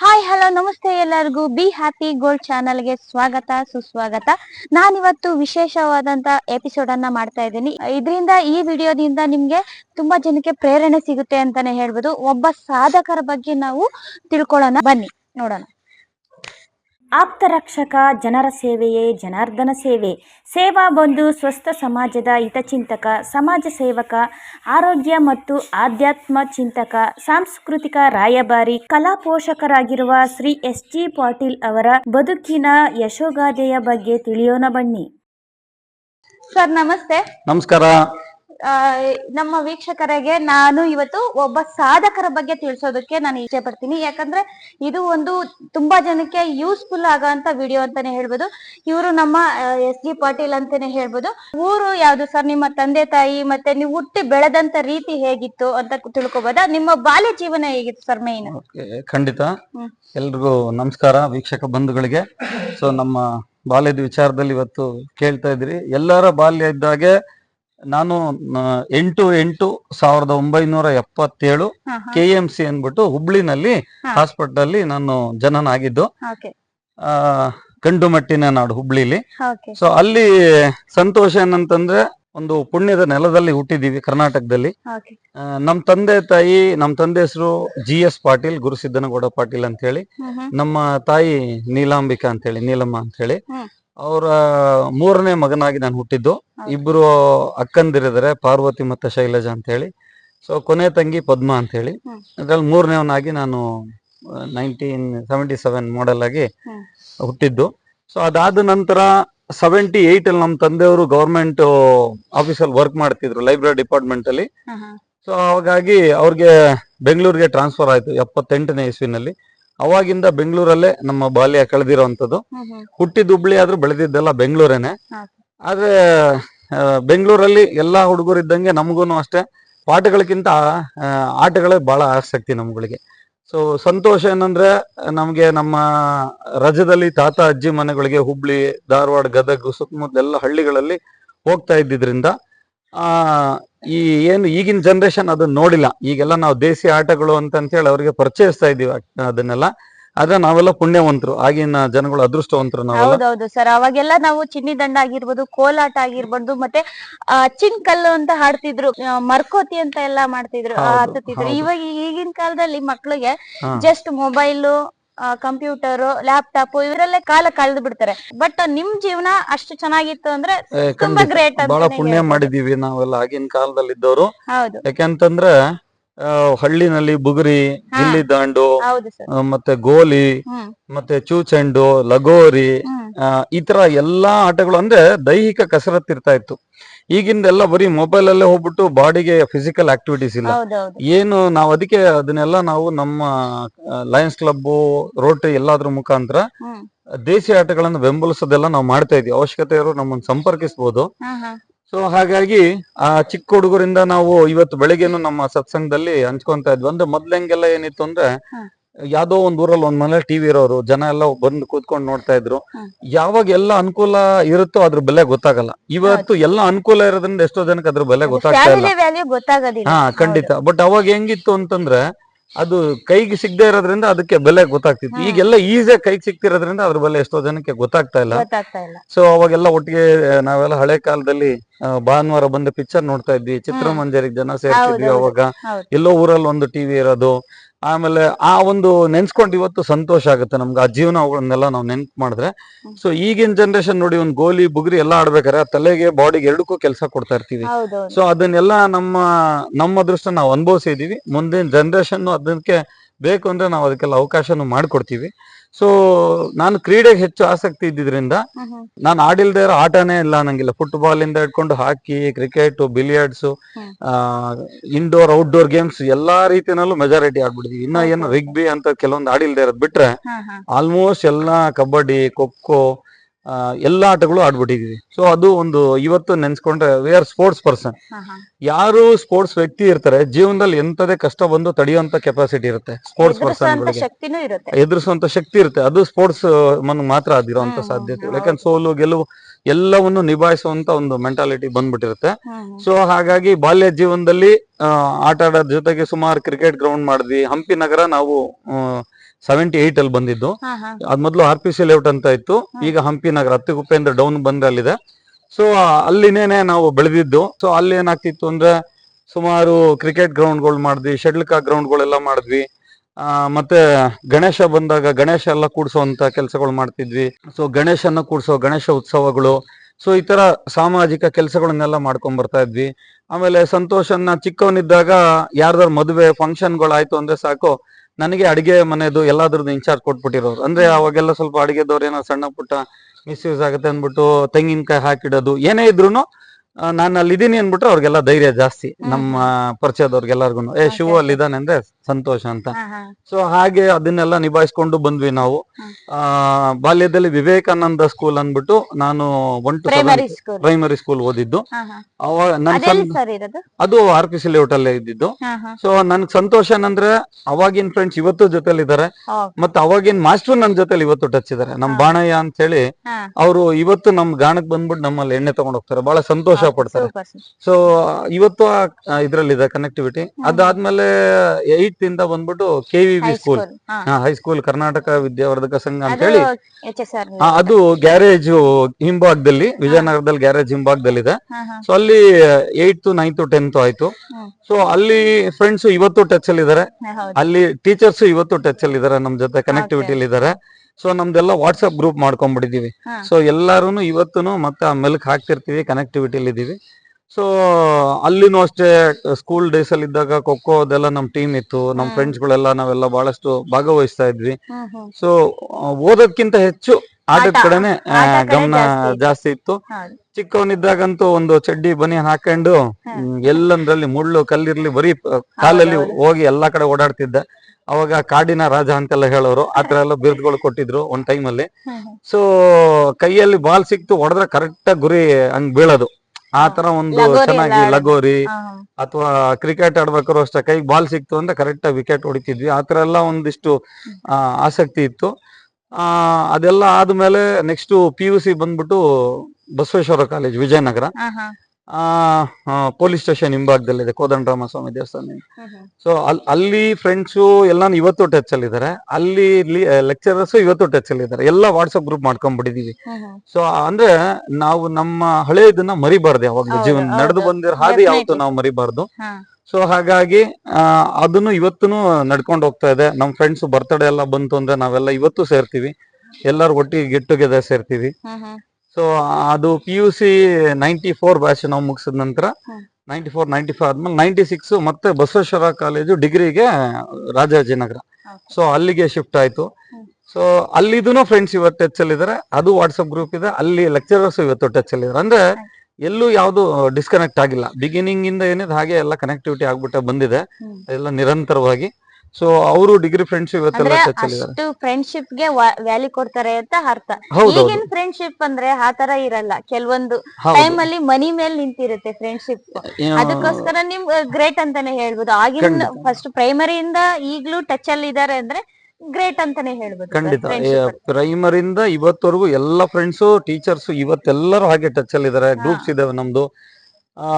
Hi hello ನಮಸ್ತೆ ಎಲ್ಲರಿಗೂ. Be happy gold ಚಾನಲ್ಗೆ ಸ್ವಾಗತ, ಸುಸ್ವಾಗತ. ನಾನಿವತ್ತು ವಿಶೇಷವಾದಂತ ಎಪಿಸೋಡ್ ಅನ್ನ ಮಾಡ್ತಾ ಇದ್ದೀನಿ. ಇದರಿಂದ ಈ ವಿಡಿಯೋದಿಂದ ನಿಮ್ಗೆ ತುಂಬಾ ಜನಕ್ಕೆ ಪ್ರೇರಣೆ ಸಿಗುತ್ತೆ ಅಂತಾನೆ ಹೇಳ್ಬೋದು. ಒಬ್ಬ ಸಾಧಕರ ಬಗ್ಗೆ ನಾವು ತಿಳ್ಕೊಳ್ಳೋಣ. ಬನ್ನಿ, ನೋಡೋಣ. ಆಪ್ತ ರಕ್ಷಕ ಜನರ ಸೇವೆಯೇ ಜನಾರ್ದನ ಸೇವೆ. ಸೇವಾ ಬಂಧು ಸ್ವಸ್ಥ ಸಮಾಜದ ಹಿತಚಿಂತಕ ಸಮಾಜ ಸೇವಕ ಆರೋಗ್ಯ ಮತ್ತು ಆಧ್ಯಾತ್ಮ ಚಿಂತಕ ಸಾಂಸ್ಕೃತಿಕ ರಾಯಭಾರಿ ಕಲಾ ಪೋಷಕರಾಗಿರುವ ಶ್ರೀ ಎಸ್ ಜಿ ಪಾಟೀಲ್ ಅವರ ಬದುಕಿನ ಯಶೋಗಾದೆಯ ಬಗ್ಗೆ ತಿಳಿಯೋಣ ಬನ್ನಿ. ಸರ್ ನಮಸ್ತೆ. ನಮಸ್ಕಾರ. ನಮ್ಮ ವೀಕ್ಷಕರಿಗೆ ನಾನು ಇವತ್ತು ಒಬ್ಬ ಸಾಧಕರ ಬಗ್ಗೆ ತಿಳಿಸೋದಕ್ಕೆ ನಾನು ಇಚ್ಛೆ ಪಡ್ತೀನಿ ಯಾಕಂದ್ರೆ ಇದು ಒಂದು ತುಂಬಾ ಜನಕ್ಕೆ ಯೂಸ್ಫುಲ್ ಆಗುವಂತ ವಿಡಿಯೋ ಅಂತಾನೆ ಹೇಳ್ಬೋದು. ಇವರು ನಮ್ಮ ಎಸ್ ಜಿ ಪಾಟೀಲ್ ಅಂತಾನೆ ಹೇಳ್ಬೋದು. ಊರು ಯಾವ್ದು ಸರ್? ನಿಮ್ಮ ತಂದೆ ತಾಯಿ ಮತ್ತೆ ನೀವು ಹುಟ್ಟಿ ಬೆಳೆದಂತ ರೀತಿ ಹೇಗಿತ್ತು ಅಂತ ತಿಳ್ಕೊಬೋದಾ? ನಿಮ್ಮ ಬಾಲ್ಯ ಜೀವನ ಹೇಗಿತ್ತು ಸರ್ ಮೇನ್ ಖಂಡಿತ. ಎಲ್ರಿಗೂ ನಮಸ್ಕಾರ ವೀಕ್ಷಕ ಬಂಧುಗಳಿಗೆ. ಸೊ ನಮ್ಮ ಬಾಲ್ಯದ ವಿಚಾರದಲ್ಲಿ ಇವತ್ತು ಕೇಳ್ತಾ ಇದ್ರಿ ಎಲ್ಲರ ಬಾಲ್ಯ ಇದ್ದಾಗೆ ನಾನು ಎಂಟು ಎಂಟು ಸಾವಿರದ ಒಂಬೈನೂರ ಎಪ್ಪತ್ತೇಳು ಕೆ ಎಂ ಸಿ ಅಂದ್ಬಿಟ್ಟು ಹುಬ್ಳಿನಲ್ಲಿ. ಹಾಸ್ಪಿಟಲ್ ಅಲ್ಲಿ ನಾನು ಜನನ ಆಗಿದ್ದು ಗಂಡುಮಟ್ಟಿನ ನಾಡು ಹುಬ್ಳಿಲಿ. ಸೊ ಅಲ್ಲಿ ಸಂತೋಷ ಏನಂತಂದ್ರೆ ಒಂದು ಪುಣ್ಯದ ನೆಲದಲ್ಲಿ ಹುಟ್ಟಿದೀವಿ ಕರ್ನಾಟಕದಲ್ಲಿ. ಓಕೆ. ಆ, ನಮ್ ತಂದೆ ತಾಯಿ ನಮ್ ತಂದೆ ಹೆಸರು ಜಿ ಎಸ್ ಪಾಟೀಲ್ ಗುರುಸಿದ್ದನಗೌಡ ಪಾಟೀಲ್ ಅಂತ ಹೇಳಿ ನಮ್ಮ ತಾಯಿ ನೀಲಾಂಬಿಕಾ ಅಂತ ಹೇಳಿ ನೀಲಮ್ಮ ಅಂತ ಹೇಳಿ. ಅವರ ಮೂರನೇ ಮಗನಾಗಿ ನಾನು ಹುಟ್ಟಿದ್ದು. ಇಬ್ಬರು ಇಬ್ರು ಅಕ್ಕಂದಿರಿದ್ದಾರೆ ಪಾರ್ವತಿ ಮತ್ತೆ ಶೈಲಜಾ ಅಂತ ಹೇಳಿ ಸೊ ಕೊನೆ ತಂಗಿ ಪದ್ಮ ಅಂತ ಹೇಳಿ. ಅದ್ರಲ್ಲಿ ಮೂರನೇವನಾಗಿ ನಾನು ನೈನ್ಟೀನ್ ಸೆವೆಂಟಿ ಸೆವೆನ್ ಮಾಡೆಲ್ ಆಗಿ ಹುಟ್ಟಿದ್ದು. ಸೊ ಅದಾದ ನಂತರ ಸೆವೆಂಟಿ ಏಟ್ ಅಲ್ಲಿ ನಮ್ಮ ತಂದೆಯವರು ಗೌರ್ಮೆಂಟ್ ಆಫೀಸಲ್ಲಿ ವರ್ಕ್ ಮಾಡ್ತಿದ್ರು ಲೈಬ್ರರಿ ಡಿಪಾರ್ಟ್ಮೆಂಟ್ ಅಲ್ಲಿ. ಸೊ ಹಾಗಾಗಿ ಅವ್ರಿಗೆ ಬೆಂಗಳೂರಿಗೆ ಟ್ರಾನ್ಸ್ಫರ್ ಆಯ್ತು ಎಪ್ಪತ್ತೆಂಟನೇ ಇಸ್ವಿನಲ್ಲಿ. ಅವಾಗಿಂದ ಬೆಂಗಳೂರಲ್ಲೇ ನಮ್ಮ ಬಾಲ್ಯ ಕಳೆದಿರುವಂತದ್ದು ಹುಟ್ಟಿದ ಹುಬ್ಳಿ ಆದ್ರೂ ಬೆಳೆದಿದ್ದೆಲ್ಲ ಬೆಂಗಳೂರೇನೆ. ಆದ್ರೆ ಬೆಂಗಳೂರಲ್ಲಿ ಎಲ್ಲಾ ಹುಡುಗರು ಇದ್ದಂಗೆ ನಮಗೂನು ಅಷ್ಟೇ ಪಾಠಗಳಿಗಿಂತ ಆಟಗಳೇ ಬಹಳ ಆಸಕ್ತಿ ನಮ್ಗಳಿಗೆ. ಸೊ ಸಂತೋಷ ಏನಂದ್ರೆ ನಮ್ಗೆ ನಮ್ಮ ರಜದಲ್ಲಿ ತಾತ ಅಜ್ಜಿ ಮನೆಗಳಿಗೆ ಹುಬ್ಳಿ ಧಾರವಾಡ ಗದಗ ಸುತ್ತಮುತ್ತ ಎಲ್ಲ ಹಳ್ಳಿಗಳಲ್ಲಿ ಹೋಗ್ತಾ ಇದ್ದಿದ್ರಿಂದ ಆ ಈ ಏನು ಈಗಿನ ಜನರೇಷನ್ ಅದನ್ನ ನೋಡಿಲ್ಲ. ಈಗೆಲ್ಲ ನಾವು ದೇಸಿ ಆಟಗಳು ಅಂತ ಹೇಳಿ ಅವ್ರಿಗೆ ಪರಿಚಯಿಸ್ತಾ ಇದೀವಿ ಅದ್- ಅದನ್ನೆಲ್ಲ. ಆದ್ರೆ ನಾವೆಲ್ಲ ಪುಣ್ಯವಂತರು ಆಗಿನ ಜನಗಳು ಅದೃಷ್ಟವಂತರು ಹೌದೌದು ಸರ್. ಅವಾಗೆಲ್ಲ ನಾವು ಚಿನ್ನಿ ದಂಡ ಆಗಿರ್ಬೋದು ಕೋಲಾಟ ಆಗಿರ್ಬೋದು ಮತ್ತೆ ಚಿನ್ ಕಲ್ಲು ಅಂತ ಹಾಡ್ತಿದ್ರು ಮರ್ಕೋತಿ ಅಂತ ಎಲ್ಲ ಮಾಡ್ತಿದ್ರು ಹತ್ತುತ್ತಿದ್ರು. ಇವಾಗ ಈಗಿನ ಕಾಲದಲ್ಲಿ ಮಕ್ಳಿಗೆ. ಜಸ್ಟ್ ಮೊಬೈಲು ಕಂಪ್ಯೂಟರ್ ಲ್ಯಾಪ್ಟಾಪ್ ಇವರಲ್ಲೇ ಕಾಲ ಕಳೆದು ಬಿಡ್ತಾರೆ. ಬಟ್ ನಿಮ್ ಜೀವನ ಅಷ್ಟು ಚೆನ್ನಾಗಿತ್ತು ಅಂದ್ರೆ ತುಂಬಾ ಗ್ರೇಟ್ ಬಹಳ ಪುಣ್ಯ ಮಾಡಿದೀವಿ ನಾವೆಲ್ಲ ಆಗಿನ ಕಾಲದಲ್ಲಿ ಇದ್ದವರು ಯಾಕೆಂತಂದ್ರೆ ಹಳ್ಳಿನಲ್ಲಿ ಬುಗುರಿ. ಗಿಲ್ಲಿ ದಾಂಡು ಮತ್ತೆ ಗೋಲಿ ಮತ್ತೆ ಚೂಚೆಂಡು ಲಗೋರಿ ಈ ತರ ಎಲ್ಲಾ ಆಟಗಳು ಅಂದ್ರೆ ದೈಹಿಕ ಕಸರತ್ ಇರ್ತಾ ಇತ್ತು. ಈಗಿಂದೆಲ್ಲ ಬರೀ ಮೊಬೈಲ್ ಅಲ್ಲೇ ಹೋಗ್ಬಿಟ್ಟು ಬಾಡಿಗೆ ಫಿಸಿಕಲ್ ಆಕ್ಟಿವಿಟೀಸ್ ಇಲ್ಲ. ಏನು ನಾವು ಅದಕ್ಕೆ ಅದನ್ನೆಲ್ಲ ನಾವು ನಮ್ಮ ಲಯನ್ಸ್ ಕ್ಲಬ್ ರೋಟರಿ ಎಲ್ಲಾದ್ರ ಮುಖಾಂತರ ದೇಶಿ ದೇಸಿ ಆಟಗಳನ್ನು ಬೆಂಬಲಿಸೋದೆಲ್ಲ ನಾವು ಮಾಡ್ತಾ ಇದೀವಿ. ಅವಶ್ಯಕತೆ ಇರೋ ನಮ್ಮನ್ನು ಸಂಪರ್ಕಿಸಬಹುದು ಸೊ ಹಾಗಾಗಿ ಆ ಚಿಕ್ಕ ಹುಡುಗರಿಂದ ನಾವು ಇವತ್ತು ಬೆಳಿಗ್ಗೆನು ನಮ್ಮ ಸತ್ಸಂಗದಲ್ಲಿ ಹಂಚ್ಕೊಂತ ಇದ್ವಿ. ಅಂದ್ರೆ ಮೊದ್ಲಂಗೆಲ್ಲ ಏನಿತ್ತು ಅಂದ್ರೆ. ಯಾವ್ದೋ ಒಂದ್ ಊರಲ್ಲಿ ಒಂದ್ ಮನೇಲಿ ಟಿವಿ ಇರೋರು ಜನ ಎಲ್ಲ ಬಂದು ಕೂತ್ಕೊಂಡು ನೋಡ್ತಾ ಇದ್ರು. ಯಾವಾಗ ಎಲ್ಲ ಅನುಕೂಲ ಇರುತ್ತೋ ಅದ್ರ ಬೆಲೆ ಗೊತ್ತಾಗಲ್ಲ. ಇವತ್ತು ಎಲ್ಲ ಅನುಕೂಲ ಇರೋದ್ರಿಂದ ಎಷ್ಟೋ ಜನಕ್ಕೆ ಅದ್ರ ಬೆಲೆ ಗೊತ್ತಾಗ್ತಾ ಇಲ್ಲ. ಹಾ ಖಂಡಿತ. ಬಟ್ ಅವಾಗ ಹೆಂಗಿತ್ತು ಅಂತಂದ್ರೆ ಅದು ಕೈಗೆ ಸಿಗದೆ ಇರೋದ್ರಿಂದ ಅದಕ್ಕೆ ಬೆಲೆ ಗೊತ್ತಾಗ್ತಿತ್ತು. ಈಗ ಈಗೆಲ್ಲ ಈಸಿಯಾಗಿ ಕೈಗೆ ಸಿಗ್ತಿರೋದ್ರಿಂದ ಅದ್ರ ಬೆಲೆ ಎಷ್ಟೋ ಜನಕ್ಕೆ ಗೊತ್ತಾಗ್ತಾ ಇಲ್ಲ. ಸೊ ಅವಾಗೆಲ್ಲ ಒಟ್ಟಿಗೆ ನಾವೆಲ್ಲ ಹಳೆ ಕಾಲದಲ್ಲಿ ಭಾನುವಾರ ಬಂದು ಪಿಕ್ಚರ್ ನೋಡ್ತಾ ಇದ್ವಿ. ಚಿತ್ರಮಂಜರಿಗೆ ಜನ ಸೇರ್ತಿದ್ವಿ ಅವಾಗ. ಎಲ್ಲೋ ಊರಲ್ಲಿ ಒಂದು ಟಿವಿ ಇರೋದು. ಆಮೇಲೆ ಆ ಒಂದು ನೆನ್ಸ್ಕೊಂಡು ಇವತ್ತು ಸಂತೋಷ ಆಗುತ್ತೆ. ನಮ್ಗೆ ಆ ಜೀವನ ಅವುಗಳನ್ನೆಲ್ಲ ನಾವು ನೆನ್ಪು ಮಾಡಿದ್ರೆ. ಸೊ ಈಗಿನ ಜನರೇಷನ್ ನೋಡಿ ಒಂದು ಗೋಲಿ ಬುಗುರಿ ಎಲ್ಲ ಆಡ್ಬೇಕಾರೆ ತಲೆಗೆ ಬಾಡಿಗೆ ಎರಡಕ್ಕೂ ಕೆಲಸ ಕೊಡ್ತಾ ಇರ್ತೀವಿ. ಸೊ ಅದನ್ನೆಲ್ಲ ನಮ್ಮ ನಮ್ಮ ಅದೃಷ್ಟ ನಾವು ಅನುಭವಿಸಿದೀವಿ. ಮುಂದಿನ ಜನರೇಷನ್ ಅದಕ್ಕೆ ಬೇಕು ಅಂದ್ರೆ ನಾವು ಅದಕ್ಕೆಲ್ಲ ಅವಕಾಶನು ಮಾಡ್ಕೊಡ್ತೀವಿ. ಸೊ ನಾನು ಕ್ರೀಡೆಗೆ ಹೆಚ್ಚು ಆಸಕ್ತಿ ಇದ್ದಿದ್ರಿಂದ ನಾನು ಆಡಿಲ್ದೇ ಇರೋ ಆಟನೇ ಇಲ್ಲ ನಂಗಿಲ್ಲ. ಫುಟ್ಬಾಲ್ ಇಂದ ಹಿಡ್ಕೊಂಡು hockey cricket billiards. Indoor outdoor games ಎಲ್ಲಾ ರೀತಿಯಲ್ಲೂ ಮೆಜಾರಿಟಿ ಆಡ್ಬಿಟ್ಟಿದೀವಿ ಇನ್ನ ಏನು ರಿಗ್ಬಿ ಅಂತ ಕೆಲವೊಂದು ಆಡಿಲ್ದೇ ಇರೋದ್ ಬಿಟ್ರೆ ಆಲ್ಮೋಸ್ಟ್ ಎಲ್ಲಾ ಕಬಡ್ಡಿ ಖೋ ಆ, ಎಲ್ಲಾ ಆಟಗಳು ಆಡ್ಬಿಟ್ಟಿದೀವಿ. ಸೊ ಅದು ಒಂದು ಇವತ್ತು ನೆನ್ಸ್ಕೊಂಡ್ರೆ ವಿ ಆರ್ ಸ್ಪೋರ್ಟ್ಸ್ ಪರ್ಸನ್ ಯಾರು ಸ್ಪೋರ್ಟ್ಸ್ ವ್ಯಕ್ತಿ ಇರ್ತಾರೆ ಜೀವನದಲ್ಲಿ ಎಂತದೇ ಕಷ್ಟ ಬಂದು ತಡೆಯುವಂತ ಕೆಪಾಸಿಟಿ ಇರುತ್ತೆ ಸ್ಪೋರ್ಟ್ಸ್ ಪರ್ಸನ್ ಎದುರಿಸುವಂತ ಶಕ್ತಿ ಇರುತ್ತೆ. ಅದು ಸ್ಪೋರ್ಟ್ಸ್ ಮನ್ ಮಾತ್ರ ಅದಿರುವಂತ ಹ್ಮ್, ಸಾಧ್ಯತೆ. ಯಾಕಂದ್ರೆ ಸೋಲು ಗೆಲುವು ಎಲ್ಲವನ್ನು ನಿಭಾಯಿಸುವಂತ ಒಂದು ಮೆಂಟಾಲಿಟಿ ಬಂದ್ಬಿಟ್ಟಿರುತ್ತೆ. ಸೊ ಹಾಗಾಗಿ ಬಾಲ್ಯ ಜೀವನದಲ್ಲಿ ಆಟ ಆಡೋದ್ ಜೊತೆಗೆ ಸುಮಾರು ಕ್ರಿಕೆಟ್ ಗ್ರೌಂಡ್ ಮಾಡಿದ್ವಿ. ಹಂಪಿ ನಗರ ನಾವು ಸೆವೆಂಟಿ ಏಟ್ ಅಲ್ಲಿ ಬಂದಿದ್ದು. ಅದ್ ಮೊದಲು ಆರ್ ಪಿ ಸಿ ಲೇಔಟ್ ಅಂತ ಇತ್ತು. ಈಗ ಹಂಪಿ ನಗರ ಹತ್ತಿಗುಪ್ಪೆಯಿಂದ ಡೌನ್ ಬಂದ್ರೆ ಅಲ್ಲಿದೆ. ಸೊ ಅಲ್ಲಿನೇನೆ ನಾವು ಬೆಳೆದಿದ್ದು. ಸೊ ಅಲ್ಲಿ ಏನಾಗ್ತಿತ್ತು ಅಂದ್ರೆ ಸುಮಾರು ಕ್ರಿಕೆಟ್ ಗ್ರೌಂಡ್ಗಳು ಮಾಡಿದ್ವಿ ಶಟ್ಲ್ ಕಾಕ್ ಗ್ರೌಂಡ್ಗಳೆಲ್ಲ ಮಾಡಿದ್ವಿ. ಆ, ಮತ್ತೆ ಗಣೇಶ ಬಂದಾಗ ಗಣೇಶ ಎಲ್ಲ ಕೂಡ್ಸೋಂತ ಕೆಲಸಗಳು ಮಾಡ್ತಿದ್ವಿ. ಸೊ ಗಣೇಶನ ಕೂಡ್ಸೋ ಗಣೇಶ ಉತ್ಸವಗಳು. ಸೊ ಈ ತರ ಸಾಮಾಜಿಕ ಕೆಲಸಗಳನ್ನೆಲ್ಲ ಮಾಡ್ಕೊಂಡ್ ಬರ್ತಾ ಇದ್ವಿ. ಆಮೇಲೆ ಸಂತೋಷನ್ನ ಚಿಕ್ಕವನಿದ್ದಾಗ ಯಾರ್ದಾರು ಮದುವೆ ಫಂಕ್ಷನ್ಗಳು ಆಯ್ತು ಅಂದ್ರೆ ಸಾಕು. ನನಗೆ ಅಡಿಗೆ ಮನೆದು ಎಲ್ಲಾದ್ರದ್ದು ಇನ್ಚಾರ್ಜ್ ಕೊಟ್ಬಿಟ್ಟಿರೋರು. ಅಂದ್ರೆ ಅವಾಗೆಲ್ಲ ಸ್ವಲ್ಪ ಅಡಿಗೆದವ್ರು ಏನೋ ಸಣ್ಣ ಪುಟ್ಟ ಮಿಸ್ಯೂಸ್ ಆಗುತ್ತೆ ಅಂದ್ಬಿಟ್ಟು ತೆಂಗಿನಕಾಯಿ ಹಾಕಿಡೋದು ಏನೇ ಇದ್ರೂನು ಆ, ನಾನು ಅಲ್ಲಿ ಇದೀನಿ ಅಂದ್ಬಿಟ್ರೆ ಅವ್ರಿಗೆಲ್ಲ ಧೈರ್ಯ ಜಾಸ್ತಿ. ನಮ್ಮ ಪರಿಚಯದವ್ರಿಗೆಲ್ಲರಿಗೂ ಏ ಶಿವು ಅಲ್ಲಿ ಇದ್ದಾನೆ ಅಂದ್ರೆ ಸಂತೋಷ ಅಂತ. ಸೊ ಹಾಗೆ ಅದನ್ನೆಲ್ಲ ನಿಭಾಯಿಸ್ಕೊಂಡು ಬಂದ್ವಿ ನಾವು. ಆ ಬಾಲ್ಯದಲ್ಲಿ ವಿವೇಕಾನಂದ ಸ್ಕೂಲ್ ಅಂದ್ಬಿಟ್ಟು ನಾನು one to primary school primary school ಓದಿದ್ದು. ಅವಾಗ ನನ್ ಅದು ಆರ್ ಪಿ ಸಿ ಲೇಔಟ್ ಅಲ್ಲೇ ಇದ್ದಿದ್ದು. ಸೊ ನನ್ ಸಂತೋಷ ಏನಂದ್ರೆ ಅವಾಗಿನ ಫ್ರೆಂಡ್ಸ್ ಇವತ್ತು ಜೊತೆಲಿ ಇದಾರೆ ಮತ್ತೆ ಅವಾಗಿನ ಮಾಸ್ಟರ್ ನನ್ ಜೊತೆಲಿ ಇವತ್ತು ಟಚ್ ಇದಾರೆ ನಮ್ ಬಾಣಯ್ಯ ಅಂತ ಹೇಳಿ ಅವರು ಇವತ್ತು ನಮ್ ಗಾಣಕ್ ಬಂದ್ಬಿಟ್ಟು ನಮ್ಮಲ್ಲಿ ಎಣ್ಣೆ ತಗೊಂಡ್ ಹೋಗ್ತಾರೆ. ಬಹಳ ಸಂತೋಷ ಪಡ್ತಾರೆ. ಸೊ ಇವತ್ತು ಆ ಇದ್ರಲ್ಲಿದೆ ಕನೆಕ್ಟಿವಿಟಿ ಅದಾದ್ಮೇಲೆ ಏಯ್ತ್ ಇಂದ ಬಂದ್ಬಿಟ್ಟು K V V school high school Karnataka Vidyavardhaka Sangha ಅಂತ ಹೇಳಿ. ಅದು ಗ್ಯಾರೇಜ್ ಹಿಂಭಾಗದಲ್ಲಿ ವಿಜಯನಗರದಲ್ಲಿ ಗ್ಯಾರೇಜ್ ಹಿಂಭಾಗದಲ್ಲಿದೆ. ಹಾ ಹಾ. ಸೊ ಅಲ್ಲಿ ಏಯ್ತ್ ನೈನ್ತ್ ಟೆಂತ್ ಆಯ್ತು. ಸೊ ಅಲ್ಲಿ ಫ್ರೆಂಡ್ಸ್ ಇವತ್ತು ಟಚ್ ಅಲ್ಲಿ ಇದಾರೆ. ಅಲ್ಲಿ ಟೀಚರ್ಸ್ ಇವತ್ತು ಟಚ್ ಅಲ್ಲಿ ಇದಾರೆ ನಮ್ ಜೊತೆ ಕನೆಕ್ಟಿವಿಟಿ ಅಲ್ಲಿ ಇದಾರೆ. ಸೊ ನಮ್ದೆಲ್ಲ ವಾಟ್ಸ್ಆಪ್ ಗ್ರೂಪ್ ಮಾಡ್ಕೊಂಡ್ಬಿಟ್ಟಿದೀವಿ. ಸೊ ಎಲ್ಲಾರು ಇವತ್ತು ಮತ್ತೆ ಆ ಮೆಲ್ಕ್ ಹಾಕ್ತಿರ್ತೀವಿ ಕನೆಕ್ಟಿವಿಟಿ ಅಲ್ಲಿ ಇದೀವಿ. ಸೊ ಅಲ್ಲಿನೂ ಅಷ್ಟೇ ಸ್ಕೂಲ್ ಡೇಸ್ ಅಲ್ಲಿ ಇದ್ದಾಗ ಖೋಖೋ ಅದೆಲ್ಲ ನಮ್ ಟೀಮ್ ಇತ್ತು ನಮ್. ಫ್ರೆಂಡ್ಸ್ ಗಳೆಲ್ಲ ನಾವೆಲ್ಲ ಬಹಳಷ್ಟು ಭಾಗವಹಿಸ್ತಾ ಇದ್ವಿ ಸೊ ಓದೋದ್ಕಿಂತ ಹೆಚ್ಚು ಆಟದ ಆಟ. ಕಡೆನೆ ಗಮನ ಜಾಸ್ತಿ ಇತ್ತು. ಚಿಕ್ಕವನಿದ್ದಾಗಂತೂ ಒಂದು ಚಡ್ಡಿ ಬನಿಯನ್ ಹಾಕೊಂಡು ಎಲ್ಲಂದ್ರಲ್ಲಿ ಮುಳ್ಳು ಕಲ್ಲಿರ್ಲಿ ಬರೀ ಕಾಲಲ್ಲಿ ಹೋಗಿ ಎಲ್ಲಾ ಕಡೆ ಓಡಾಡ್ತಿದ್ದ ಅವಾಗ ಕಾಡಿನ ರಾಜ ಅಂತೆಲ್ಲ ಹೇಳೋರು ಆತರ ಎಲ್ಲ ಬಿರುದುಗಳು ಕೊಟ್ಟಿದ್ರು ಒಂದ್ ಟೈಮ್ ಅಲ್ಲಿ. ಸೊ ಕೈಯಲ್ಲಿ ಬಾಲ್ ಸಿಕ್ತು ಹೊಡೆದ್ರೆ ಕರೆಕ್ಟ್ ಆಗಿ ಗುರಿ ಹಂಗ್ ಬೀಳೋದು ಆ ತರ ಒಂದು ಚೆನ್ನಾಗಿ ಲಗೋರಿ. ಅಥವಾ ಕ್ರಿಕೆಟ್ ಆಡ್ಬೇಕಾದ್ರು ಅಷ್ಟೇ ಕೈಗೆ ಬಾಲ್ ಸಿಕ್ತು ಅಂದ್ರೆ ಕರೆಕ್ಟ್ ಆಗಿ ವಿಕೆಟ್ ಹೊಡಿತಿದ್ವಿ ಆತರ ಎಲ್ಲ ಒಂದಿಷ್ಟು ಆ, ಆಸಕ್ತಿ ಇತ್ತು ಆ ಅದೆಲ್ಲ ಆದ್ಮೇಲೆ ನೆಕ್ಸ್ಟ್ ಪಿ ಯು ಸಿ ಬಂದ್ಬಿಟ್ಟು ಬಸವೇಶ್ವರ ಕಾಲೇಜ್ ವಿಜಯನಗರ. ಆ ಪೊಲೀಸ್ ಸ್ಟೇಷನ್ ಹಿಂಭಾಗದಲ್ಲಿದೆ ಕೋದಂಡರಾಮ ಸ್ವಾಮಿ ದೇವಸ್ಥಾನ. ಸೊ ಅಲ್ಲಿ ಫ್ರೆಂಡ್ಸು ಎಲ್ಲಾನು ಇವತ್ತು ಟಚ್ ಅಲ್ಲಿ ಇದಾರೆ ಅಲ್ಲಿ ಲೆಕ್ಚರರ್ಸ್ ಇವತ್ತು ಟಚ್ ಅಲ್ಲಿ ಇದಾರೆ ಎಲ್ಲ ವಾಟ್ಸ್ಆಪ್ ಗ್ರೂಪ್ ಮಾಡ್ಕೊಂಡ್ಬಿಟ್ಟಿದೀವಿ. ಸೊ ಅಂದ್ರೆ ನಾವು ನಮ್ಮ ಹಳೆ ಇದನ್ನ ಮರಿಬಾರ್ದು ಯಾವಾಗ್ಲೂ ಜೀವನ ನಡೆದು ಬಂದಿರೋ ಹಾದಿ ಯಾವತ್ತು. ನಾವು ಮರಿಬಾರ್ದು. ಸೊ ಹಾಗಾಗಿ ಆ, ಅದನ್ನು ಇವತ್ತೂ ನಡ್ಕೊಂಡು ಹೋಗ್ತಾ ಇದೆ ನಮ್ ಫ್ರೆಂಡ್ಸ್ ಬರ್ತಡೇ ಎಲ್ಲ ಬಂತು ಅಂದ್ರೆ ನಾವೆಲ್ಲ ಇವತ್ತು ಸೇರ್ತೀವಿ ಎಲ್ಲರೂ ಒಟ್ಟಿಗೆ ಗೆಟ್ ಟುಗೆದರ್ ಸೇರ್ತೀವಿ. ಸೊ ಅದು P U C ninety four batch ನಾವು ಮುಗಿಸಿದ ನಂತರ. ನೈಂಟಿ ಫೋರ್ ನೈಂಟಿ ಫೈವ್ ಆದ್ಮೇಲೆ ನೈಂಟಿ ಸಿಕ್ಸ್ ಮತ್ತೆ ಬಸವೇಶ್ವರ ಕಾಲೇಜು ಡಿಗ್ರಿಗೆ ರಾಜಾಜಿನಗರ. ಸೊ ಅಲ್ಲಿಗೆ ಶಿಫ್ಟ್ ಆಯ್ತು. ಸೊ ಅಲ್ಲಿದೂ ಫ್ರೆಂಡ್ಸ್ ಇವತ್ತು ಟಚ್ ಅಲ್ಲಿ ಇದಾರೆ. ಅದು ವಾಟ್ಸ್ಆಪ್ ಗ್ರೂಪ್ ಇದೆ. ಅಲ್ಲಿ ಲೆಕ್ಚರರ್ಸ್ ಇವತ್ತು ಟಚ್ ಅಲ್ಲಿ ಇದಾರೆ. ಅಂದ್ರೆ ಎಲ್ಲೂ ಯಾವುದು ಡಿಸ್ಕನೆಕ್ಟ್ ಆಗಿಲ್ಲ. ಬಿಗಿನಿಂಗ್ ಇಂದ ಏನಿದೆ ಹಾಗೆ ಎಲ್ಲ ಕನೆಕ್ಟಿವಿಟಿ ಆಗ್ಬಿಟ್ಟೆ ಬಂದಿದೆ. ಎಲ್ಲ ನಿರಂತರವಾಗಿ. ಸೊ ಅವರು ಡಿಗ್ರಿ ಫ್ರೆಂಡ್ಸ್ ಇವತ್ತೆಲ್ಲ ಅಂದ್ರೆ ಟಚ್ ಅಲ್ಲಿ ಅಷ್ಟು ಫ್ರೆಂಡ್ಶಿಪ್ಗೆ ವ್ಯಾಲ್ಯೂ ಕೊಡ್ತಾರೆ ಅಂತ ಅರ್ಥ. ಹೌದೌದು. ಈಗಿನ ಫ್ರೆಂಡ್ಶಿಪ್ ಅಂದ್ರೆ ಆ ತರ ಇರಲ್ಲ. ಕೆಲವೊಂದು ಹೌದು. ಟೈಮ್ ಅಲ್ಲಿ ಮನಿ ಮೇಲೆ ನಿಂತಿರುತ್ತೆ ಫ್ರೆಂಡ್ಶಿಪ್ ಅದಕ್ಕೋಸ್ಕರ ನಿಮ್ ಗ್ರೇಟ್ ಅಂತಾನೆ ಹೇಳ್ಬೋದು. ಆಗಿನ ಖಂಡಿತ. ಫಸ್ಟ್ ಪ್ರೈಮರಿಯಿಂದ ಈಗ್ಲೂ ಟಚ್ ಅಲ್ಲಿ ಇದಾರೆ ಅಂದ್ರೆ ಗ್ರೇಟ್ ಅಂತಾನೆ ಹೇಳ್ಬೋದು. ಖಂಡಿತ. friendship. ಪ್ರೈಮರಿಂದ ಇವತ್ತವರೆಗೂ ಎಲ್ಲ ಫ್ರೆಂಡ್ಸು ಟೀಚರ್ಸ್ ಇವತ್ತೆಲ್ಲರೂ ಹಾಗೆ ಟಚ್ ಅಲ್ಲಿ ಇದಾರೆ. ಗ್ರೂಪ್ಸ್ ಇದಾವೆ ನಮ್ದು. ಆ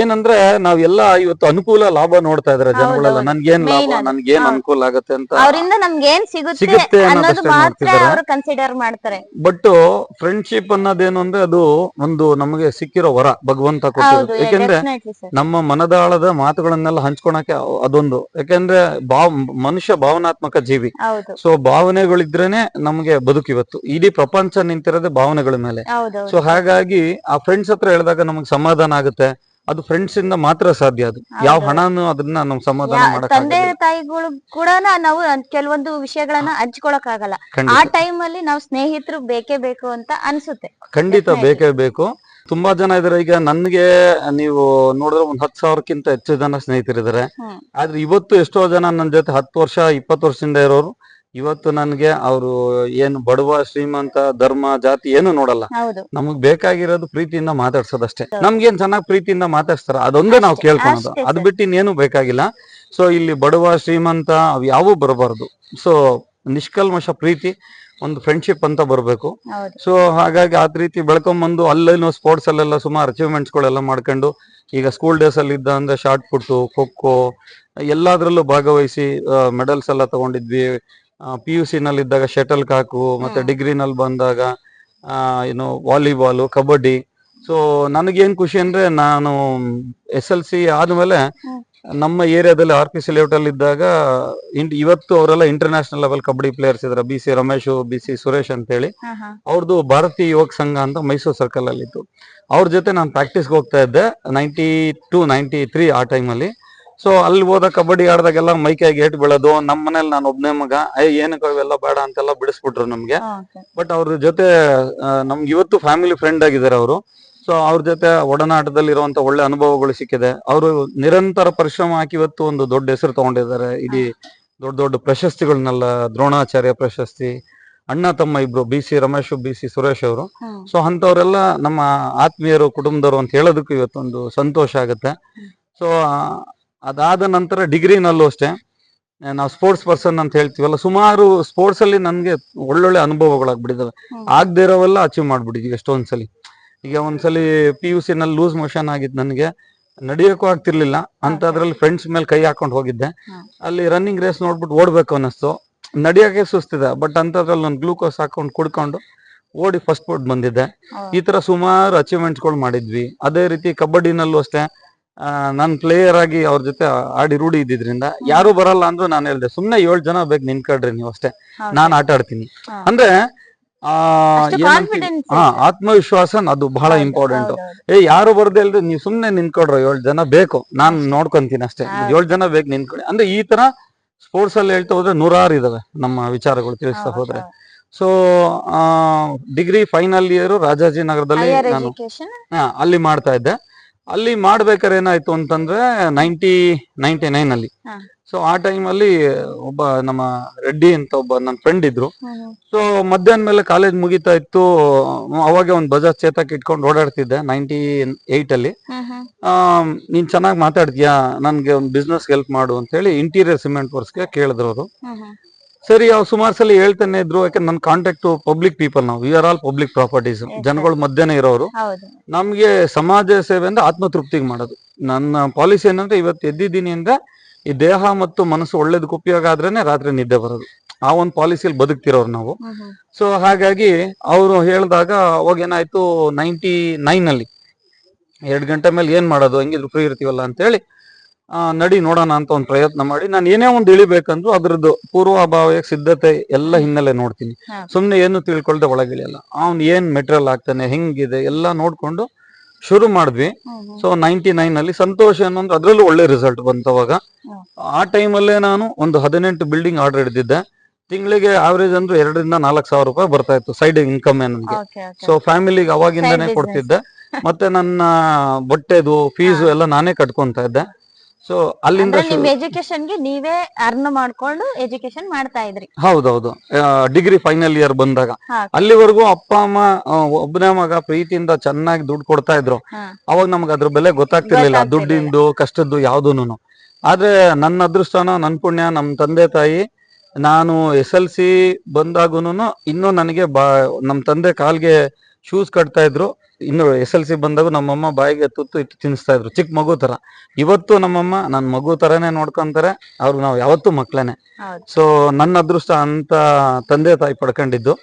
ಏನಂದ್ರೆ ನಾವೆಲ್ಲ ಇವತ್ತು ಅನುಕೂಲ ಲಾಭ ನೋಡ್ತಾ ಇದಾರೆ ಜನಗಳೆಲ್ಲ. ನನ್ಗೇನ್ ಲಾಭ ನನ್ಗೇನ್ ಅನುಕೂಲ ಆಗತ್ತೆ ಅಂತ ಅವರಿಂದ ಸಿಗುತ್ತೆ ಸಿಗುತ್ತೆ ಅನ್ನೋದು ಮಾತ್ರ ಅವರು ಕನ್ಸಿಡರ್ ಮಾಡ್ತಾರೆ. ಬಟ್ ಫ್ರೆಂಡ್ಶಿಪ್ ಅನ್ನೋದೇನು ಅಂದ್ರೆ ಅದು ಒಂದು ನಮಗೆ ಸಿಕ್ಕಿರೋ ವರ ಭಗವಂತ ಕೊಟ್ಟಿರೋದು ಯಾಕೆಂದ್ರೆ ನಮ್ಮ ಮನದಾಳದ ಮಾತುಗಳನ್ನೆಲ್ಲ ಹಂಚ್ಕೊಳಕ್ಕೆ ಅದೊಂದು. ಯಾಕೆಂದ್ರೆ ಭಾವ್ ಮನುಷ್ಯ ಭಾವನಾತ್ಮಕ ಜೀವಿ. ಸೊ ಭಾವನೆಗಳಿದ್ರೇನೆ ನಮಗೆ ಬದುಕಿವತ್ತು ಇಡೀ ಪ್ರಪಂಚ ನಿಂತಿರೋದೇ ಭಾವನೆಗಳ ಮೇಲೆ. ಸೊ ಹಾಗಾಗಿ ಆ ಫ್ರೆಂಡ್ಸ್ ಹತ್ರ ಹೇಳಿದಾಗ ನಮಗೆ ಸಮಾಧಾನ ಆಗುತ್ತೆ. ಅದು ಫ್ರೆಂಡ್ಸ್ ಇಂದ ಮಾತ್ರ ಸಾಧ್ಯ ಅದು. ಯಾವ. ಹಣನು ಅದನ್ನ ನಮ್ ಸಮಾಧಾನ ಮಾಡಕ್ ತಂದೆ ತಾಯಿಗಳು ಕೂಡ ನಾವು ಕೆಲವೊಂದು ವಿಷಯಗಳನ್ನ ಹಂಚ್ಕೊಳಕ್ ಆಗಲ್ಲ. ಆ ಟೈಮ್ ಅಲ್ಲಿ ನಾವು ಸ್ನೇಹಿತರು ಬೇಕೇ ಬೇಕು ಅಂತ ಅನ್ಸುತ್ತೆ. ಖಂಡಿತ ಬೇಕೇ ಬೇಕು. ತುಂಬಾ ಜನ ಇದಾರೆ. ಈಗ ನನ್ಗೆ ನೀವು ನೋಡಿದ್ರೆ ಒಂದ್ ಹತ್ತು ಸಾವಿರಕ್ಕಿಂತ ಹೆಚ್ಚು ಜನ ಸ್ನೇಹಿತರಿದ್ದಾರೆ. ಆದ್ರೆ ಇವತ್ತು ಎಷ್ಟೋ ಜನ ನನ್ನ ಜೊತೆ ಹತ್ತು ವರ್ಷ ಇಪ್ಪತ್ತು ವರ್ಷದಿಂದ ಇರೋರು ಇವತ್ತು ನನ್ಗೆ ಅವರು ಏನು ಬಡವ ಶ್ರೀಮಂತ ಧರ್ಮ ಜಾತಿ ಏನು ನೋಡಲ್ಲ. ಹೌದು. ನಮಗ್ ಬೇಕಾಗಿರೋದು ಪ್ರೀತಿಯಿಂದ ಮಾತಾಡ್ಸೋದಷ್ಟೇ. ನಮ್ಗೇನ್ ಚೆನ್ನಾಗ್ ಪ್ರೀತಿಯಿಂದ ಮಾತಾಡ್ಸ್ತಾರ? ಅದೊಂದೇ ನಾವು ಕೇಳ್ಕೊಳೋದು. ಅದ್. ಬಿಟ್ಟು ಇನ್ನೇನು ಬೇಕಾಗಿಲ್ಲ. ಸೊ ಇಲ್ಲಿ ಬಡವ ಶ್ರೀಮಂತ ಅವ್ ಯಾವೂ ಬರಬಾರ್ದು. ಸೊ ನಿಷ್ಕಲ್ಮಶ ಪ್ರೀತಿ ಒಂದು ಫ್ರೆಂಡ್ಶಿಪ್ ಅಂತ ಬರಬೇಕು. ಹೌದು. ಸೊ ಹಾಗಾಗಿ ಆ ರೀತಿ ಬೆಳ್ಕೊಂಬಂದು ಅಲ್ಲೇನು ಸ್ಪೋರ್ಟ್ಸ್ ಅಲ್ಲೆಲ್ಲ ಸುಮಾರು ಅಚೀವ್ಮೆಂಟ್ಸ್ ಗಳೆಲ್ಲ ಮಾಡ್ಕೊಂಡು ಈಗ ಸ್ಕೂಲ್ ಡೇಸ್ ಅಲ್ಲಿ ಇದ್ದ ಅಂದ್ರೆ ಶಾರ್ಟ್ ಪುಟ್ಟು ಖೋ ಖೋ ಎಲ್ಲಾದ್ರಲ್ಲೂ ಭಾಗವಹಿಸಿ ಮೆಡಲ್ಸ್ ಎಲ್ಲ ತಗೊಂಡಿದ್ವಿ. ಪಿ ಯು ನಲ್ಲಿ ಇದ್ದಾಗ ಶಟಲ್ ಕಾಕು ಮತ್ತೆ ಡಿಗ್ರಿ ಡಿಗ್ರಿನಲ್ಲಿ ಬಂದಾಗ ಆ, ಏನು ವಾಲಿಬಾಲು ಕಬಡ್ಡಿ. ಸೊ ನನಗೇನ್ ಖುಷಿ ಅಂದ್ರೆ ನಾನು ಎಸ್ ಎಲ್ ಸಿ ಆದ್ಮೇಲೆ ನಮ್ಮ ಏರಿಯಾದಲ್ಲಿ ಆರ್ ಪಿ ಸಿ ಲೇಔಟ್ ಅಲ್ಲಿ ಇದ್ದಾಗ ಇವತ್ತು ಅವರೆಲ್ಲ ಇಂಟರ್ನ್ಯಾಷನಲ್ ಲೆವೆಲ್ ಕಬಡ್ಡಿ ಪ್ಲೇಯರ್ಸ್ ಇದ್ದಾರೆ B C Ramesh B C Suresh ಅಂತ ಹೇಳಿ. ಅವ್ರದ್ದು ಭಾರತೀಯ ಯುವಕ ಸಂಘ ಅಂತ ಮೈಸೂರು ಸರ್ಕಲ್ ಅಲ್ಲಿ ಇತ್ತು ಅವ್ರ ಜೊತೆ ನಾನು ಪ್ರಾಕ್ಟೀಸ್ಗೆ ಹೋಗ್ತಾ ಇದ್ದೆ ನೈಂಟಿ ಟು ನೈಂಟಿ ತ್ರೀ ಆ ಟೈಮಲ್ಲಿ ಸೊ ಅಲ್ಲಿ ಹೋದ ಕಬಡ್ಡಿ ಆಡ್ದಾಗೆಲ್ಲ ಮೈಕೈ ಏಟ್ ಬೀಳೋದು. ನಮ್ಮ ಮನೇಲಿ ನಾನು ಒಬ್ನೇ ಮಗ. ಐ ಏನಕ್ಕೆ ಅವೆಲ್ಲ ಬೇಡ ಅಂತೆಲ್ಲ ಬಿಡಿಸ್ಬಿಟ್ರು ನಮ್ಗೆ. ಬಟ್ ಅವ್ರ ಜೊತೆ ನಮ್ಗೆ ಇವತ್ತು ಫ್ಯಾಮಿಲಿ ಫ್ರೆಂಡ್ ಆಗಿದ್ದಾರೆ ಅವರು. ಸೊ ಅವ್ರ ಜೊತೆ ಒಡನಾಟದಲ್ಲಿ ಇರುವಂತ ಒಳ್ಳೆ ಅನುಭವಗಳು ಸಿಕ್ಕಿದೆ. ಅವರು ನಿರಂತರ ಪರಿಶ್ರಮ ಹಾಕಿ ಇವತ್ತು ಒಂದು ದೊಡ್ಡ ಹೆಸರು ತಗೊಂಡಿದ್ದಾರೆ. ಇಡೀ ದೊಡ್ಡ ದೊಡ್ಡ ಪ್ರಶಸ್ತಿಗಳನ್ನೆಲ್ಲ ದ್ರೋಣಾಚಾರ್ಯ ಪ್ರಶಸ್ತಿ ಅಣ್ಣ ತಮ್ಮ ಇಬ್ರು B C Ramesh B C Suresh ಅವರು. ಸೊ ಅಂತವ್ರೆಲ್ಲ ನಮ್ಮ ಆತ್ಮೀಯರು ಕುಟುಂಬದವರು ಅಂತ ಹೇಳೋದಕ್ಕೂ ಇವತ್ತೊಂದು ಸಂತೋಷ ಆಗುತ್ತೆ. ಸೊ ಅದಾದ ನಂತರ ಡಿಗ್ರಿನಲ್ಲೂ ಅಷ್ಟೇ. ನಾವು ಸ್ಪೋರ್ಟ್ಸ್ ಪರ್ಸನ್ ಅಂತ ಹೇಳ್ತೀವಲ್ಲ ಸುಮಾರು ಸ್ಪೋರ್ಟ್ಸ್ ಅಲ್ಲಿ ನನ್ಗೆ ಒಳ್ಳೊಳ್ಳೆ ಅನುಭವಗಳಾಗ್ಬಿಟ್ಟಿದಾವೆ. ಆಗದೆ ಇರೋವೆಲ್ಲ ಅಚೀವ್ ಮಾಡ್ಬಿಟ್ಟಿದ್ವಿ ಎಷ್ಟೊಂದ್ಸಲಿ ಈಗ ಒಂದ್ಸಲಿ ಪಿ ಯು ಸಿ ನಲ್ಲಿ ಲೂಸ್ ಮೋಷನ್ ಆಗಿದ್ ನನಗೆ ನಡೆಯೋಕ್ಕೂ ಆಗ್ತಿರ್ಲಿಲ್ಲ. ಅಂತದ್ರಲ್ಲಿ ಫ್ರೆಂಡ್ಸ್ ಮೇಲೆ ಕೈ ಹಾಕೊಂಡು ಹೋಗಿದ್ದೆ. ಅಲ್ಲಿ ರನ್ನಿಂಗ್ ರೇಸ್ ನೋಡ್ಬಿಟ್ಟು ಓಡ್ಬೇಕು ಅನ್ನಿಸ್ತು. ನಡಿಯೋಕೆ ಸುಸ್ತಿದೆ ಬಟ್ ಅಂತದ್ರಲ್ಲಿ ನಾನು ಗ್ಲೂಕೋಸ್ ಹಾಕೊಂಡು ಕುಡ್ಕೊಂಡು ಓಡಿ ಫಸ್ಟ್ ಪೋರ್ಟ್ ಬಂದಿದ್ದೆ. ಈ ತರ ಸುಮಾರು ಅಚೀವ್ಮೆಂಟ್ಸ್ಗಳು ಮಾಡಿದ್ವಿ. ಅದೇ ರೀತಿ ಕಬಡ್ಡಿನಲ್ಲೂ ಅಷ್ಟೇ ನಾನು ಪ್ಲೇಯರ್ ಆಗಿ ಅವ್ರ ಜೊತೆ ಆಡಿ ರೂಢಿ ಇದ್ದಿದ್ರಿಂದ ಯಾರು ಬರಲ್ಲ ಅಂದ್ರೆ ನಾನು ಹೇಳ್ದೆ ಸುಮ್ನೆ ಏಳು ಜನ ಬೇಕು ನಿನ್ಕಡ್ರಿ ನೀವು ಅಷ್ಟೇ. ನಾನು ಆಟ ಆಡ್ತೀನಿ. ಅಂದ್ರೆ ಆ ಹಾ ಆತ್ಮವಿಶ್ವಾಸ ಅದು ಬಹಳ ಇಂಪಾರ್ಟೆಂಟ್. ಏ ಯಾರು ಬರ್ದೇ ಇಲ್ರಿ ನೀವು ಸುಮ್ನೆ ನಿನ್ಕೊಡ್ರ ಏಳು ಜನ ಬೇಕು. ನಾನ್ ನೋಡ್ಕೊಂತೀನಿ ಅಷ್ಟೇ. ಏಳ್ ಜನ ಬೇಕು ನಿನ್ಕೊಡಿ ಅಂದ್ರೆ ಈ ತರ ಸ್ಪೋರ್ಟ್ಸ್ ಅಲ್ಲಿ ಹೇಳ್ತಾ ಹೋದ್ರೆ ನೂರಾರು ಇದಾವೆ ನಮ್ಮ ವಿಚಾರಗಳು ತಿಳಿಸ್ತಾ ಹೌದು, ಹೋದ್ರೆ. ಹೌದು. ಸೊ ಡಿಗ್ರಿ ಫೈನಲ್ ಇಯರ್ ರಾಜಾಜಿನಗರದಲ್ಲಿ ನಗರದಲ್ಲಿ ನಾನು ಹಾ, ಅಲ್ಲಿ ಮಾಡ್ತಾ ಇದ್ದೆ. ಅಲ್ಲಿ ಮಾಡ್ಬೇಕಾದ್ರೆ ಏನಾಯ್ತು ಅಂತಂದ್ರೆ ನೈಂಟಿ ನೈಂಟಿ ನೈನ್ ಅಲ್ಲಿ. ಸೊ ಆ ಟೈಮ್ ಅಲ್ಲಿ ಒಬ್ಬ ನಮ್ಮ ರೆಡ್ಡಿ ಅಂತ ಒಬ್ಬ ನನ್ನ ಫ್ರೆಂಡ್ ಇದ್ರು. ಸೊ ಮಧ್ಯಾಹ್ನ ಮೇಲೆ ಕಾಲೇಜ್ ಮುಗಿತಾ ಇತ್ತು ಅವಾಗ ಒಂದ್ ಬಜಾಜ್ ಚೇತಕ್ ಇಟ್ಕೊಂಡು ಓಡಾಡ್ತಿದ್ದೆ ನೈಂಟಿ ಏಟ್ ಅಲ್ಲಿ. ನೀನ್ ಚೆನ್ನಾಗಿ ಮಾತಾಡ್ತೀಯಾ ನನ್ಗೆ ಒಂದು ಬಿಸ್ನೆಸ್ ಹೆಲ್ಪ್ ಮಾಡು ಅಂತ ಹೇಳಿ ಇಂಟೀರಿಯರ್ ಸಿಮೆಂಟ್ ವರ್ಕ್ಸ್ಗೆ ಕೇಳಿದ್ರು ಅವರು. ಸರಿ ಅವ್ರು ಸುಮಾರು ಸಲ ಹೇಳ್ತಾನೆ ಇದ್ರು ಯಾಕಂದ್ರೆ ನನ್ನ ಕಾಂಟ್ಯಾಕ್ಟ್ ಪಬ್ಲಿಕ್ ಪೀಪಲ್ ನಾವು. We are all public properties ಜನಗಳ ಮಧ್ಯನೇ ಇರೋರು ನಮ್ಗೆ ಸಮಾಜ ಸೇವೆ ಅಂದ್ರೆ ಆತ್ಮತೃಪ್ತಿಗೆ ಮಾಡೋದು. ನನ್ನ ಪಾಲಿಸಿ ಏನಂದ್ರೆ ಇವತ್ತು ಎದ್ದಿದ್ದೀನಿ ಅಂದ್ರೆ ಈ ದೇಹ ಮತ್ತು ಮನಸ್ಸು ಒಳ್ಳೇದಕ್ಕೆ ಉಪಯೋಗ ಆದ್ರೇನೆ ರಾತ್ರಿ ನಿದ್ದೆ ಬರೋದು. ಆ ಒಂದು ಪಾಲಿಸಿಯಲ್ಲಿ ಬದುಕ್ತಿರೋರು ನಾವು. ಸೊ ಹಾಗಾಗಿ ಅವರು ಹೇಳಿದಾಗ ಅವಾಗ ಏನಾಯ್ತು ನೈಂಟಿ ನೈನ್ ಅಲ್ಲಿ. ಎರಡು ಗಂಟೆ ಮೇಲೆ ಏನ್ ಮಾಡೋದು ಹಂಗಿದ್ರು ಫ್ರೀ ಇರ್ತೀವಲ್ಲ ಅಂತ ಹೇಳಿ ನಡಿ ನೋಡೋಣ ಅಂತ ಒಂದು ಪ್ರಯತ್ನ ಮಾಡಿ. ನಾನು ಏನೇ ಒಂದು ಇಳಿಬೇಕಂದ್ರು ಅದ್ರದ್ದು ಪೂರ್ವಾಭಾವ ಸಿದ್ಧತೆ ಎಲ್ಲ ಹಿನ್ನೆಲೆ ನೋಡ್ತೀನಿ. ಸುಮ್ನೆ ಏನು ತಿಳ್ಕೊಳ್ದೆ ಒಳಗಿಳಿಯಲ್ಲ. ಅವ್ನು ಏನ್ ಮೆಟೀರಿಯಲ್ ಆಗ್ತಾನೆ ಹೆಂಗಿದೆ ಎಲ್ಲ ನೋಡ್ಕೊಂಡು ಶುರು ಮಾಡಿದ್ವಿ. ಸೊ ನೈಂಟಿ ನೈನ್ ಅಲ್ಲಿ ಸಂತೋಷ ಅನ್ನೊಂದು ಅದ್ರಲ್ಲೂ ಒಳ್ಳೆ ರಿಸಲ್ಟ್ ಬಂತವಾಗ. ಆ ಟೈಮಲ್ಲೇ ನಾನು ಒಂದು ಹದಿನೆಂಟು ಬಿಲ್ಡಿಂಗ್ ಆರ್ಡರ್ ಹಿಡಿದಿದ್ದೆ ತಿಂಗಳಿಗೆ ಆವರೇಜ್ ಅಂದ್ರೆ ಎರಡರಿಂದ ನಾಲ್ಕು ಸಾವಿರ ರೂಪಾಯಿ ಬರ್ತಾ ಇತ್ತು ಸೈಡ್ ಇನ್ಕಮ್ ನನಗೆ. ಸೊ ಫ್ಯಾಮಿಲಿಗೆ ಅವಾಗಿಂದಾನೇ ಕೊಡ್ತಿದ್ದೆ. ಮತ್ತೆ ನನ್ನ ಬಟ್ಟೆದು ಫೀಸು ಎಲ್ಲ ನಾನೇ ಕಟ್ಕೊಂತ ಇದ್ದೆ. ಸೊ ಅಲ್ಲಿಂದ ಅಂದ್ರೆ ನಿಮ್ ಎಜುಕೇಶನ್ಗೆ ನೀವೇ ಅರ್ನ್ ಮಾಡ್ಕೊಂಡು ಎಜುಕೇಶನ್ ಮಾಡ್ತಾ ಇದ್ರಿ. ಹೌದೌದು. ಡಿಗ್ರಿ ಫೈನಲ್ ಇಯರ್ ಬಂದಾಗ. ಹಾ. ಅಲ್ಲಿವರೆಗೂ ಅಪ್ಪ ಅಮ್ಮ ಆ, ಒಬ್ಬನೇ ಮಗ ಪ್ರೀತಿಯಿಂದ ಚೆನ್ನಾಗಿ ದುಡ್ಡು ಕೊಡ್ತಾ ಇದ್ರು. ಹಾ. ಅವಾಗ ನಮ್ಗೆ ಅದ್ರ ಬೆಲೆ ಗೊತ್ತಾಗ್ತಿರ್ಲಿಲ್ಲ. ಗೊತ್ತಾಗ್ತಿರ್ಲಿಲ್ಲ. ದುಡ್ಡಿಂದು ಕಷ್ಟದ್ದು ಯಾವ್ದೂನು ಆದ್ರೆ ನನ್ನ ಅದೃಷ್ಟನ ನನ್ನ ಪುಣ್ಯ ನಮ್ಮ ತಂದೆ ತಾಯಿ ನಾನು ಎಸ್ ಎಲ್ ಸಿ ಬಂದಾಗೂನು ಇನ್ನೂ ನನಗೆ ಬಾ ನಮ್ಮ ತಂದೆ ಕಾಲ್ಗೆ ಶೂಸ್ ಕಟ್ತಾ ಇದ್ರು. ಇನ್ನು ಎಸ್ ಎಲ್ ಸಿ ಬಂದಾಗ ನಮ್ಮಮ್ಮ ಬಾಯಿಗೆ ತುತ್ತು ಇಟ್ಟು ತಿನ್ನಿಸ್ತಾ ಇದ್ರು. ಚಿಕ್ಕ ಮಗು ತರ ಇವತ್ತು ನಮ್ಮಮ್ಮ ನನ್ನ ಮಗು ತರನೇ ನೋಡ್ಕೊಂತಾರೆ. ಅವ್ರು ನಾವು ಯಾವತ್ತೂ ಮಕ್ಳೇನೆ ಸೊ ನನ್ನ ಅದೃಷ್ಟ ಅಂತ ತಂದೆ ತಾಯಿ ಪಡ್ಕೊಂಡಿದ್ದು.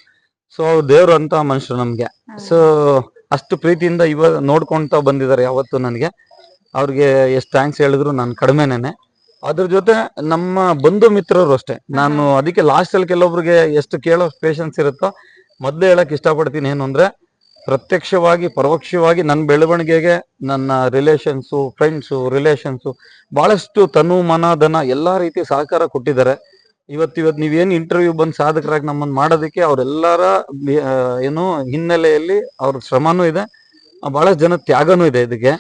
ಸೊ ದೇವ್ರು ಅಂತ ಮನುಷ್ಯರು ನಮ್ಗೆ. ಸೊ ಅಷ್ಟು ಪ್ರೀತಿಯಿಂದ ಇವ ನೋಡ್ಕೊಂತ ಬಂದಿದ್ದಾರೆ ಯಾವತ್ತು ನನಗೆ. ಅವ್ರಿಗೆ ಎಷ್ಟ್ ಥ್ಯಾಂಕ್ಸ್ ಹೇಳಿದ್ರು ನಾನು ಕಡಿಮೆನೇನೆ. ಅದ್ರ ಜೊತೆ ನಮ್ಮ ಬಂಧು ಮಿತ್ರರು ಅಷ್ಟೇ. ನಾನು ಅದಕ್ಕೆ ಲಾಸ್ಟ್ ಅಲ್ಲಿ ಕೆಲವೊಬ್ರಿಗೆ ಎಷ್ಟು ಕೇಳೋ ಪೇಷನ್ಸ್ ಇರುತ್ತೋ ಮೊದ್ಲೇ ಹೇಳಕ್ ಇಷ್ಟಪಡ್ತೀನಿ. ಏನು ಅಂದ್ರೆ ಪ್ರತ್ಯಕ್ಷವಾಗಿ, ಪರೋಕ್ಷವಾಗಿ ನನ್ನ ಬೆಳವಣಿಗೆಗೆ ನನ್ನ ರಿಲೇಷನ್ಸು ಫ್ರೆಂಡ್ಸು ರಿಲೇಷನ್ಸು ಬಹಳಷ್ಟು ತನು, ಮನ, ಧನ ಎಲ್ಲಾ ರೀತಿ ಸಹಕಾರ ಕೊಟ್ಟಿದ್ದಾರೆ ಇವತ್ತು ಇವತ್ತು ನೀವೇನು ಇಂಟರ್ವ್ಯೂ ಬಂದು ಸಾಧಕರಾಗಿ ನಮ್ಮನ್ನು ಮಾಡೋದಕ್ಕೆ ಅವರೆಲ್ಲರ ಏನು ಹಿನ್ನೆಲೆಯಲ್ಲಿ ಅವ್ರ ಶ್ರಮನೂ ಇದೆ, ಬಹಳಷ್ಟು ಜನ ತ್ಯಾಗನೂ ಇದೆ ಇದಕ್ಕೆ.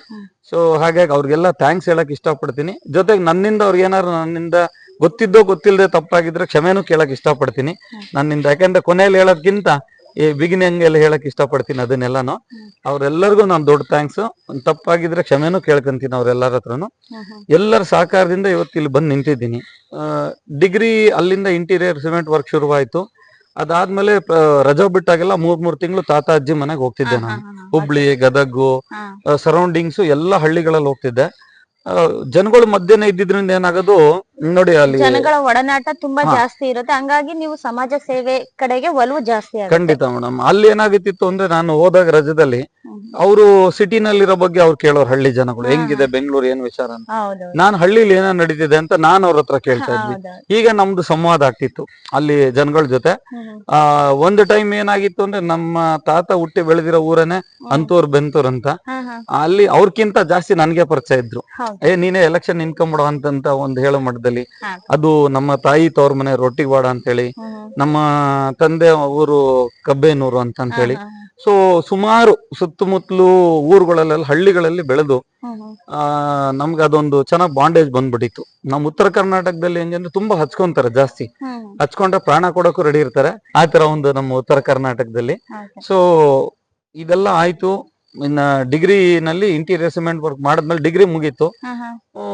ಸೊ ಹಾಗಾಗಿ ಅವ್ರಿಗೆಲ್ಲ ಥ್ಯಾಂಕ್ಸ್ ಹೇಳಕ್ ಇಷ್ಟಪಡ್ತೀನಿ ಜೊತೆಗೆ ನನ್ನಿಂದ ಅವ್ರಿಗೆ ಏನಾದ್ರು ನನ್ನಿಂದ ಗೊತ್ತಿದ್ದೋ ಗೊತ್ತಿಲ್ಲದೆ ತಪ್ಪಾಗಿದ್ರೆ ಕ್ಷಮೆನೂ ಕೇಳಕ್ ಇಷ್ಟಪಡ್ತೀನಿ. ನನ್ನಿಂದ ಯಾಕೆಂದ್ರೆ ಕೊನೆಯಲ್ಲಿ ಹೇಳೋದ್ಕಿಂತ ಈ ಬಿಗಿನಿಂಗ್ ಎಲ್ಲ ಹೇಳಕ್ ಇಷ್ಟಪಡ್ತೀನಿ ಅದನ್ನೆಲ್ಲಾನು. ಅವ್ರೆಲ್ಲರಿಗೂ ನಾನು ದೊಡ್ಡ ಥ್ಯಾಂಕ್ಸ್ ತಪ್ಪಾಗಿದ್ರೆ ಕ್ಷಮೆನೂ ಕೇಳ್ಕೊಂತೀನಿ ಅವ್ರೆಲ್ಲರ ಹತ್ರನು. ಎಲ್ಲರ ಸಹಕಾರದಿಂದ ಇವತ್ತು ಇಲ್ಲಿ ಬಂದು ನಿಂತಿದ್ದೀನಿ. ಡಿಗ್ರಿ ಅಲ್ಲಿಂದ ಇಂಟೀರಿಯರ್ ಸಿಮೆಂಟ್ ವರ್ಕ್ ಶುರುವಾಯ್ತು. ಅದಾದ್ಮೇಲೆ ರಜಾ ಬಿಟ್ಟಾಗೆಲ್ಲ ಮೂರ್ ಮೂರ್ ತಿಂಗಳು ತಾತ ಅಜ್ಜಿ ಮನೆಗೆ ಹೋಗ್ತಿದ್ದೆ ನಾನು. ಹುಬ್ಳಿ ಗದಗು ಸರೌಂಡಿಂಗ್ಸ್ ಎಲ್ಲ ಹಳ್ಳಿಗಳಲ್ಲಿ ಹೋಗ್ತಿದ್ದೆ. ಜನಗಳ ಮಧ್ಯೆನೇ ಇದ್ದಿದ್ರಿಂದ ಏನಾಗೋದು ನೋಡಿ ಅಲ್ಲಿ ಜನಗಳ ಒಡನಾಟ ತುಂಬಾ ಜಾಸ್ತಿ ಇರುತ್ತೆ. ಹಂಗಾಗಿ ನೀವು ಸಮಾಜ ಸೇವೆ ಕಡೆಗೆ ಒಲವು ಜಾಸ್ತಿ ಖಂಡಿತ ಮೇಡಮ್ ಅಲ್ಲಿ ಏನಾಗಿತ್ತಿತ್ತು ಅಂದ್ರೆ ನಾನು ಹೋದಾಗ ರಜದಲ್ಲಿ. ಅವರು ಸಿಟಿನಲ್ಲಿರೋ ಬಗ್ಗೆ ಅವ್ರು ಕೇಳೋರು ಹಳ್ಳಿ ಜನಗಳು. ಹೆಂಗಿದೆ ಬೆಂಗಳೂರು ಏನ್ ವಿಚಾರ ಅಂತ. ಹೌದು ನಾನು ಹಳ್ಳಿಲಿ ಏನೋ ನಡೀತಿದೆ ಅಂತ ನಾನು ಅವ್ರ ಹತ್ರ ಕೇಳ್ತಾ ಇದ್ವಿ. ಈಗ ನಮ್ದು ಸಂವಾದ ಆಗ್ತಿತ್ತು ಅಲ್ಲಿ ಜನಗಳ ಜೊತೆ. ಆ ಒಂದು ಟೈಮ್ ಏನಾಗಿತ್ತು ಅಂದ್ರೆ ನಮ್ಮ ತಾತ ಹುಟ್ಟಿ ಬೆಳೆದಿರೋ ಊರನೇ ಅಂತೂರ್ ಬೆಂತೂರ್ ಅಂತ. ಅಲ್ಲಿ ಅವ್ರಕ್ಕಿಂತ ಜಾಸ್ತಿ ನನ್ಗೆ ಪರಿಚಯ ಇದ್ರು. ಏ ನೀನೇ ಎಲೆಕ್ಷನ್ ನಿನ್ಕೊಂಬಿಡು ಅಂತಂತ ಒಂದು ಹೇಳೋ ಮಟ್ಟದಲ್ಲಿ. ಅದು ನಮ್ಮ ತಾಯಿ ತವ್ರ ಮನೆ ರೊಟ್ಟಿವಾಡ ಅಂತೇಳಿ. ನಮ್ಮ ತಂದೆ ಊರು ಕಬ್ಬೇನೂರು ಅಂತ ಅಂತ ಹೇಳಿ ಸೊ ಸುಮಾರು ಸುತ್ತಮುತ್ತಲು ಊರುಗಳಲ್ಲೆಲ್ಲ ಹಳ್ಳಿಗಳಲ್ಲಿ ಬೆಳೆದು. ಆ ನಮ್ಗೆ ಅದೊಂದು ಚೆನ್ನಾಗ್ ಬಾಂಡೇಜ್ ಬಂದ್ಬಿಟ್ಟಿತ್ತು. ನಮ್ಮ ಉತ್ತರ ಕರ್ನಾಟಕದಲ್ಲಿ ಹೆಂಗಂದ್ರೆ ತುಂಬಾ ಹಚ್ಕೊಂತಾರೆ ಜಾಸ್ತಿ. ಹಚ್ಕೊಂಡ್ರೆ ಪ್ರಾಣ ಕೊಡೋಕು ರೆಡಿ ಇರ್ತಾರೆ. ಆ ತರ ಒಂದು ನಮ್ಮ ಉತ್ತರ ಕರ್ನಾಟಕದಲ್ಲಿ. ಸೊ ಇದೆಲ್ಲ ಆಯ್ತು. ಇನ್ನ ಡಿಗ್ರಿನಲ್ಲಿ ಇಂಟೀರಿಯರ್ ಸಿಮೆಂಟ್ ವರ್ಕ್ ಮಾಡಿದ್ಮೇಲೆ ಡಿಗ್ರಿ ಮುಗೀತು.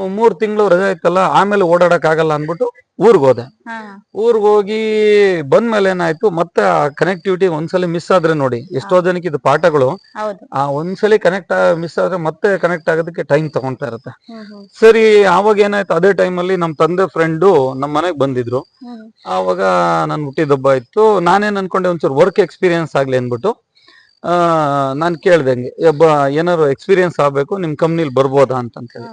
ಮೂರ್ ತಿಂಗಳು ರಜೆ ಇತ್ತಲ್ಲ ಆಮೇಲೆ ಓಡಾಡಕ್ ಆಗಲ್ಲ ಅನ್ಬಿಟ್ಟು ಊರ್ಗ್ ಹೋದೆ. ಊರ್ಗ್ ಹೋಗಿ ಬಂದ್ಮೇಲೆ ಏನಾಯ್ತು ಮತ್ತೆ ಆ ಕನೆಕ್ಟಿವಿಟಿ ಒಂದ್ಸಲಿ ಮಿಸ್ ಆದ್ರೆ ನೋಡಿ ಎಷ್ಟೋ ಜನಕ್ಕೆ ಇದು ಪಾಠಗಳು. ಹೌದು. ಆ ಒಂದ್ಸಲಿ ಕನೆಕ್ಟ್ ಮಿಸ್ ಆದ್ರೆ ಮತ್ತೆ ಕನೆಕ್ಟ್ ಆಗೋದಕ್ಕೆ ಟೈಮ್ ತಗೊಂತಾ ಇರುತ್ತೆ. ಹ್ಮ್, ಹ್ಮ್, ಸರಿ ಆವಾಗ ಏನಾಯ್ತು ಅದೇ ಟೈಮಲ್ಲಿ ನಮ್ ತಂದೆ ಫ್ರೆಂಡು ನಮ್ಮ ಮನೆಗ್ ಬಂದಿದ್ರು. ಹ್ಮ್. ಆವಾಗ ನನ್ ಹುಟ್ಟಿದಬ್ಬ ಇತ್ತು. ನಾನೇನ್ ಅನ್ಕೊಂಡೆ ಒಂಚೂರು ವರ್ಕ್ ಎಕ್ಸ್ಪೀರಿಯನ್ಸ್ ಆಗ್ಲಿ ಅನ್ಬಿಟ್ಟು ಆ ನಾನ್ ಕೇಳ್ದಂಗೆ ಏನಾದ್ರು ಎಕ್ಸ್ಪೀರಿಯನ್ಸ್ ಆಗ್ಬೇಕು ನಿಮ್ ಕಂಪ್ನಿಲಿ ಬರ್ಬೋದಾ ಅಂತ ಹೇಳಿ.